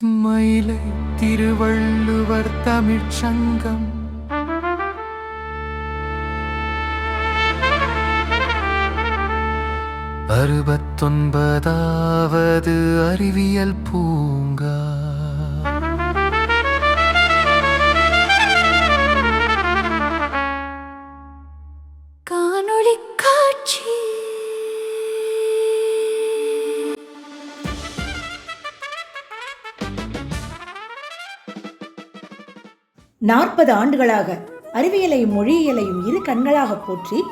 மயிலை திருவள்ளுவர் தமிழ்ச்சங்கம் அறுபத்தொன்பதாவது அறிவியல் பூங்கா. நாற்பது ஆண்டுகளாக அறிவியலையும் மொழியியலையும் இரு கண்களாக போற்றி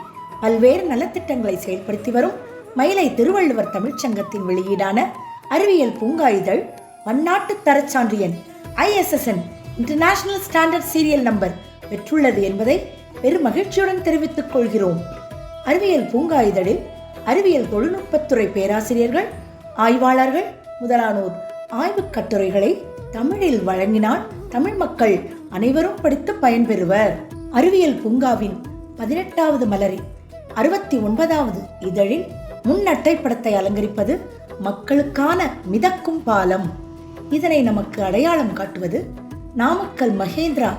பல்வேறு நலத்திட்டங்களை செயல்படுத்தி வரும் மயிலை திருவள்ளுவர் தமிழ்ச்சங்கத்தின் வெளியீடான அறிவியல் பூங்கா இதழ் பன்னாட்டு தரச்சான்றியன் ISSN international standard serial number பெற்றுள்ளது என்பதை பெரும் மகிழ்ச்சியுடன் தெரிவித்துக் கொள்கிறோம். அறிவியல் பூங்கா இதழில் அறிவியல் தொழில்நுட்பத்துறை பேராசிரியர்கள் ஆய்வாளர்கள் முதலானோர் ஆய்வுக் கட்டுரைகளை தமிழில் வழங்கினால் தமிழ் மக்கள் அனைவரும் படித்து பயன்பெறுவர். அறிவியல் பூங்காவின் பதினெட்டாவது மலரி அறுபத்தி ஒன்பதாவது இதழின் முன்னட்டை படத்தை அலங்கரிப்பது மக்களுக்கான மிதக்கும் பாலம். இதனை நமக்கு அடையாளம் காட்டுவது நாமக்கல் மகேந்திரா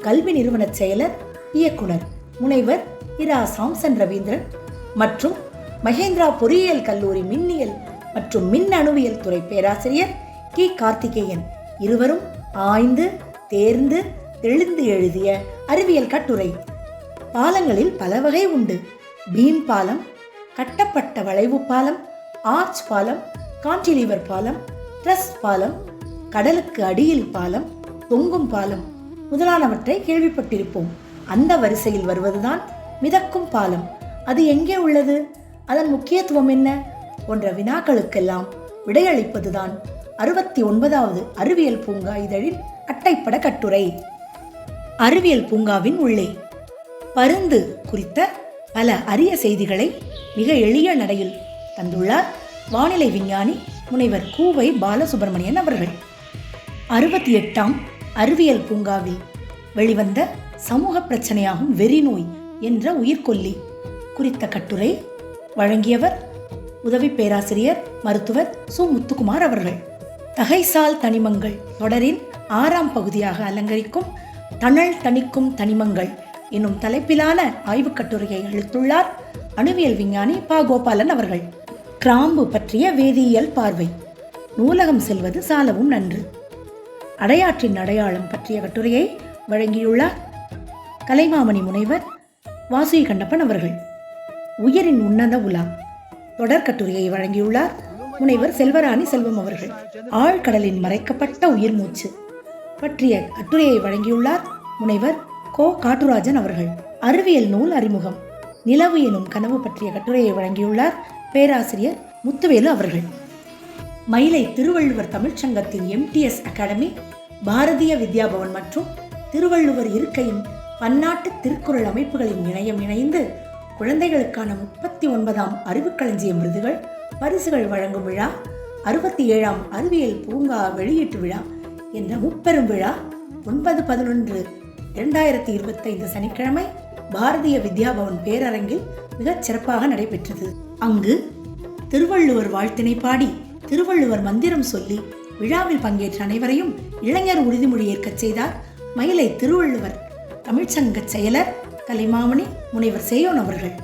கல்வி நிறுவன செயலர் இயக்குனர் முனைவர் இரா. சாம்சன் ரவீந்திரன் மற்றும் மகேந்திரா பொறியியல் கல்லூரி மின்னியல் மற்றும் மின் அணுவியல் துறை பேராசிரியர் கி. கார்த்திகேயன். இருவரும் ஆய்ந்து தேர்ந்து தெளிந்து எழுதிய அறிவியல் கட்டுரை. பாலங்களில் பல வகை உண்டு. பீம் பாலம் கட்டப்பட்ட வளைவு பாலம் ஆர்ச் பாலம் கான்டிலீவர் பாலம் ட்ரஸ் பாலம் கடலுக்கு அடியில் பாலம் தொங்கும் பாலம் முதலானவற்றை கேள்விப்பட்டிருப்போம். அந்த வரிசையில் வருவதுதான் மிதக்கும் பாலம். அது எங்கே உள்ளது? அதன் முக்கியத்துவம் என்ன? போன்ற வினாக்களுக்கெல்லாம் விடையளிப்பதுதான் அறுபத்தி ஒன்பதாவது அறிவியல் பூங்கா இதழின் அட்டைப்பட கட்டுரை. அறிவியல் பூங்காவின் உள்ளே. பருந்து குறித்த பல அரிய செய்திகளை மிக எளிய நடையில் தந்துள்ளார் வானிலை விஞ்ஞானி முனைவர் கூவை பாலசுப்ரமணியன் அவர்கள். அறுபத்தி எட்டாம் அறிவியல் பூங்காவில் வெளிவந்த சமூக பிரச்சனையாகும் வெறிநோய் என்ற உயிர்கொல்லி குறித்த கட்டுரை வழங்கியவர் உதவி பேராசிரியர் மருத்துவர் சு முத்துக்குமார் அவர்கள். தகைசால் தனிமங்கள் தொடரின் ஆறாம் பகுதியாக அலங்கரிக்கும் தணல் தணிக்கும் தனிமங்கள் என்னும் தலைப்பிலான ஆய்வுக் கட்டுரையை அளித்துள்ளார் அணுவியல் விஞ்ஞானி பா. கோபாலன் அவர்கள். கிராம்பு பற்றிய வேதியியல் பார்வை. நூலகம் செல்வது சாலவும் நன்று. அடையாற்றின் அடையாளம் பற்றிய கட்டுரையை வழங்கியுள்ளார் கலைமாமணி முனைவர் வாசுகி கண்ணப்பன் அவர்கள். உயிரின் உன்னத உலா. தொடர் கட்டுரையை வழங்கியுள்ளார் முனைவர் செல்வராணி செல்வம் அவர்கள். ஆழ்கடலின் மறைக்கப்பட்ட உயிர் மூச்சு பற்றிய கட்டுரையை வழங்கியுள்ளார் முனைவர் கோ. காட்டுராஜன் அவர்கள். அறிவியல் நூல் அறிமுகம். நிலவு எனும் கனவு பற்றிய கட்டுரையை வழங்கியுள்ளார் பேராசிரியர் முத்துவேலு அவர்கள். மயிலை திருவள்ளுவர் தமிழ்ச்சங்கத்தின் எம்டிஎஸ் அகாடமி பாரதிய வித்யாபவன் மற்றும் திருவள்ளுவர் இருக்கையின் பன்னாட்டு திருக்குறள் அமைப்புகளின் இணையம் இணைந்து குழந்தைகளுக்கான முப்பத்தி ஒன்பதாம் அறிவுக்களஞ்சியம் விருதுகள் பரிசுகள் வழங்கும் விழா அறுபத்தி ஏழாம் அறிவியல் பூங்கா வெளியீட்டு விழா என்ற முப்பெரும் விழா ஒன்பது பதினொன்று இரண்டாயிரத்தி இருபத்தைந்து சனிக்கிழமை பாரதிய வித்யாபவன் பேரரங்கில் மிகச் சிறப்பாக நடைபெற்றது. அங்கு திருவள்ளுவர் வாழ்த்தினை பாடி திருவள்ளுவர் மந்திரம் சொல்லி விழாவில் பங்கேற்ற அனைவரையும் இளைஞர் உறுதிமொழி ஏற்கச் செய்தார் மயிலை திருவள்ளுவர் தமிழ்ச்சங்க செயலர் கலைமாமணி முனைவர் சேயோன் அவர்கள்.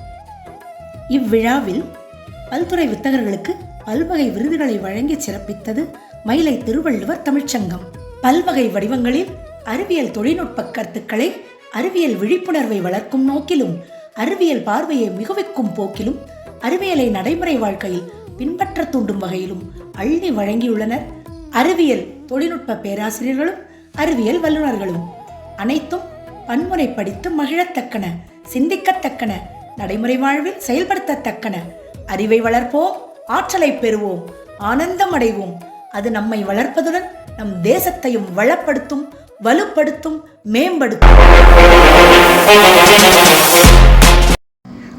இவ்விழாவில் பல்துறை வித்தகர்களுக்கு பல்வகை விருதுகளை வழங்கி சிறப்பித்தது மயிலை திருவள்ளுவர் தமிழ்ச்சங்கம் பல்வகை வடிவங்களில் அறிவியல் தொழில்நுட்ப கருத்துக்களை அறிவியல் விழிப்புணர்வை வளர்க்கும் நோக்கிலும் அறிவியல் பார்வையை மிகுவிக்கும் போக்கிலும் அறிவியலை நடைமுறை வாழ்க்கையில் பின்பற்ற தூண்டும் வகையிலும் அள்ளி வழங்கியுள்ளனர். அறிவியல் தொழில்நுட்ப பேராசிரியர்களும் அறிவியல் வல்லுநர்களும் அனைத்தும் பன்முறை படித்து மகிழத்தக்கன சிந்திக்கத்தக்கன நடைமுறை வாழ்வில் செயல்படுத்தத்தக்கன. அறிவை வளர்ப்போம் ஆற்றலை பெறுவோம் ஆனந்தம் அடைவோம். அது நம்மை வளர்ப்பதுடன் நம் தேசத்தையும் வளப்படுத்தும் வலுப்படுத்தும் மேம்படுத்தும்.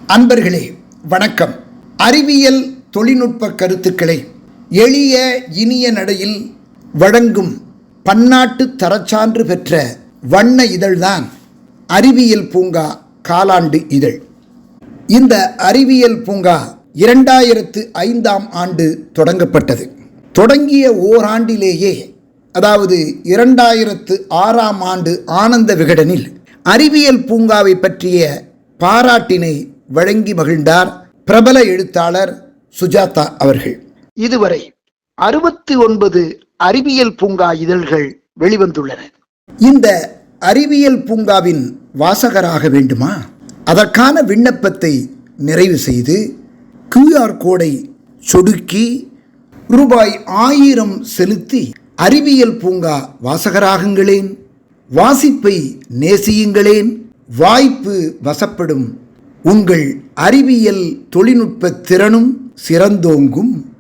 அன்பர்களே வணக்கம். அறிவியல் தொழில்நுட்ப கருத்துக்களை எளிய இனிய நடையில் வழங்கும் பன்னாட்டு தரச்சான்று பெற்ற வண்ண இதழ்தான் அறிவியல் பூங்கா காலாண்டு இதழ். இந்த அறிவியல் பூங்கா இரண்டாயிரத்து ஐந்தாம் ஆண்டு தொடங்கப்பட்டது. தொடங்கிய ஓராண்டிலேயே அதாவது இரண்டாயிரத்து ஆறாம் ஆண்டு ஆனந்த விகடனில் அறிவியல் பூங்காவை பற்றிய பாராட்டினை வழங்கி மகிழ்ந்தார் பிரபல எழுத்தாளர் சுஜாதா அவர்கள். இதுவரை அறுபத்தி ஒன்பது அறிவியல் பூங்கா இதழ்கள் வெளிவந்துள்ளன. இந்த அறிவியல் பூங்காவின் வாசகராக வேண்டுமா? அதற்கான விண்ணப்பத்தை நிறைவு செய்து கியூஆர் கோடை சொடுக்கி ரூபாய் ஆயிரம் செலுத்தி அறிவியல் பூங்கா வாசகராகுங்களேன். வாசிப்பை நேசியுங்களேன். வாய்ப்பு வசப்படும். உங்கள் அறிவியல் தொழில்நுட்ப திறனும் சிறந்தோங்கும்.